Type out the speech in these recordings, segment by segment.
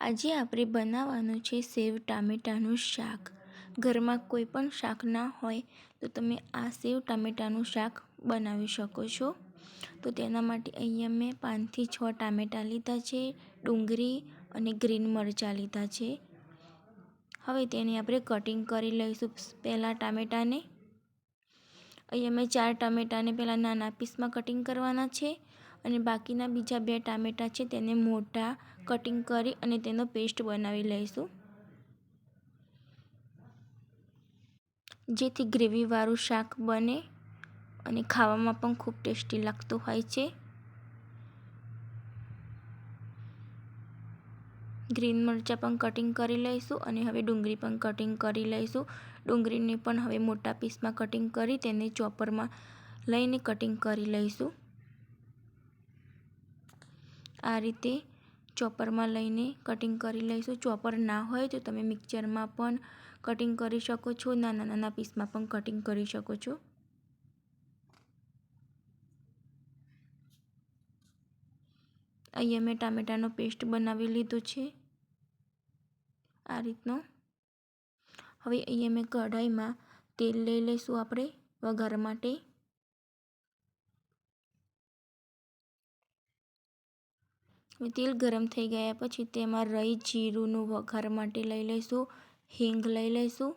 આજે આપણે બનાવવાનું છે સેવ ટામેટાનું શાક. ઘરમાં કોઈ પણ શાક ના હોય તો તમે આ સેવ ટામેટાનું શાક બનાવી શકો છો. તો તેના માટે અહીંયા મેં પાંચથી છ ટામેટાં લીધા છે, ડુંગળી અને ગ્રીન મરચાં લીધા છે. હવે તેને આપણે કટિંગ કરી લઈશું પહેલાં ટામેટાને. અહીંયા મેં ચાર ટામેટાને પહેલાં નાના પીસમાં કટિંગ કરવાના છે. અને બાકીના બીજા બે ટામેટાં છે તેને મોટા કટિંગ કરી અને તેનો પેસ્ટ બનાવી લઈશું. જેથી ગ્રેવીવાળું શાક બને અને ખાવામાં પણ ખૂબ ટેસ્ટી લાગતું હોય છે. ગ્રીન મરચાં પણ કટિંગ કરી લઈશું અને હવે ડુંગળી પણ કટિંગ કરી લઈશું. ડુંગળીને પણ હવે મોટા પીસમાં કટિંગ કરી તેને ચોપરમાં લઈને કટિંગ કરી લઈશું. આ રીતે ચોપરમાં લઈને કટિંગ કરી લઈશું. ચોપર ના હોય તો તમે મિક્સરમાં પણ કટિંગ કરી શકો છો. નાના નાના પીસમાં પણ કટિંગ કરી શકો છો. અહીંયા મેં ટામેટાનો પેસ્ટ બનાવી લીધો છે. આ રીતનો. હવે અહીંયા મેં કઢાઈમાં તેલ લઈ લઈશું આપણે વઘાર માટે. તેલ ગરમ થઈ ગયા પછી તેમાં રહી જીરુંનું વઘાર માટે લઈ લઈશું, હિંગ લઈ લઈશું.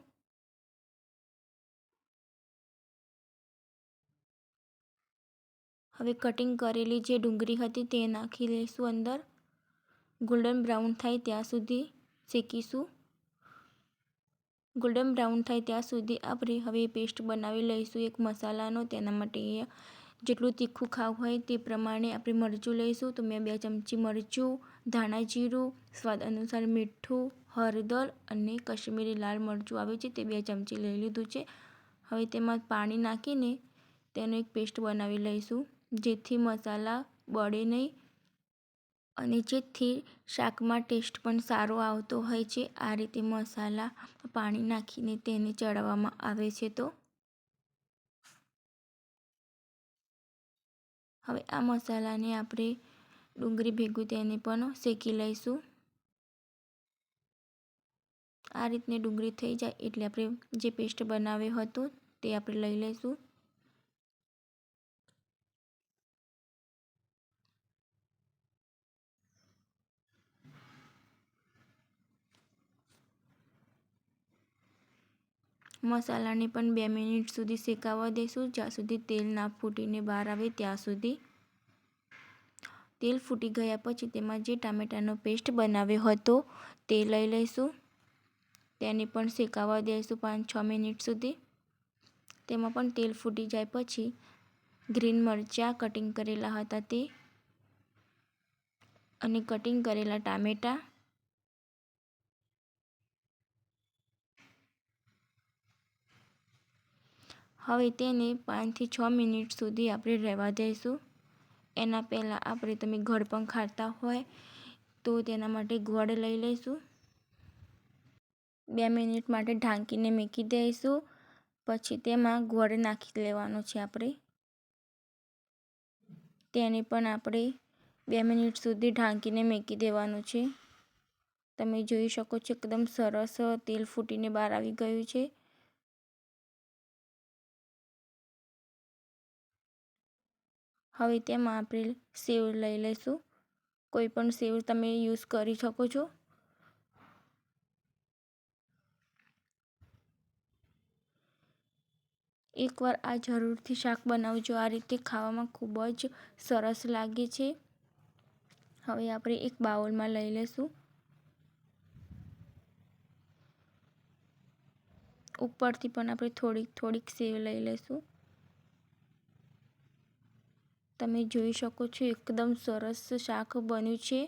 હવે કટિંગ કરેલી જે ડુંગળી હતી તે નાખી લઈશું અંદર. ગોલ્ડન બ્રાઉન થાય ત્યાં સુધી શેકીશું. ગોલ્ડન બ્રાઉન થાય ત્યાં સુધી આપણે હવે પેસ્ટ બનાવી લઈશું એક મસાલાનો, તેના માટે જેટલું તીખું ખાવું હોય તે પ્રમાણે આપણે મરચું લઈશું. તો મેં બે ચમચી મરચું, ધાણા જીરું, સ્વાદ અનુસાર મીઠું, હળદર અને કશ્મીરી લાલ મરચું આવે છે તે બે ચમચી લઈ લીધું છે. હવે તેમાં પાણી નાખીને તેનો એક પેસ્ટ બનાવી લઈશું. જેથી મસાલા બળે નહીં અને જેથી શાકમાં ટેસ્ટ પણ સારો આવતો હોય છે. આ રીતે મસાલા પાણી નાખીને તેને ચડાવવામાં આવે છે તો હવે આ મસાલાને આપણે ડુંગળી ભેગું તેને પણ શેકી લઈશું. આ રીતની ડુંગળી થઈ જાય એટલે આપણે જે પેસ્ટ બનાવ્યો હતો તે આપણે લઈ લઈશું. મસાલાને પણ બે મિનિટ સુધી શેકાવા દઈશું. જ્યાં સુધી તેલ ના ફૂટીને બહાર આવે ત્યાં સુધી. તેલ ફૂટી ગયા પછી તેમાં જે ટામેટાનો પેસ્ટ બનાવ્યો હતો તે લઈ લઈશું. તેને પણ શેકાવા દઈશું પાંચ છ મિનિટ સુધી. તેમાં પણ તેલ ફૂટી જાય પછી ગ્રીન મરચાં કટિંગ કરેલા હતા તે. અને કટિંગ કરેલા ટામેટાં હવે તેને પાંચથી છ મિનિટ સુધી આપણે રહેવા દઈશું. એના પહેલાં આપણે તમે ગળ પણ ખાતા હોય તો તેના માટે ગોળ લઈ લઈશું. બે મિનિટ માટે ઢાંકીને મૂકી દઈશું. પછી તેમાં ગોળ નાખી લેવાનો છે આપણે. તેને પણ આપણે બે મિનિટ સુધી ઢાંકીને મૂકી દેવાનું છે. તમે જોઈ શકો છો એકદમ સરસ તેલ ફૂટીને બહાર આવી ગયું છે. હવે તેમાં આપણે સેવ લઈ લઈશું. કોઈ પણ સેવ તમે યુઝ કરી શકો છો. એકવાર આ જરૂરથી શાક બનાવજો. આ રીતે ખાવામાં ખૂબ જ સરસ લાગે છે. હવે આપણે એક બાઉલમાં લઈ લઈશું. ઉપરથી પણ આપણે થોડીક થોડીક સેવ લઈ લઈશું. તમે જોઈ શકો છો એકદમ સરસ શાક બન્યું છે.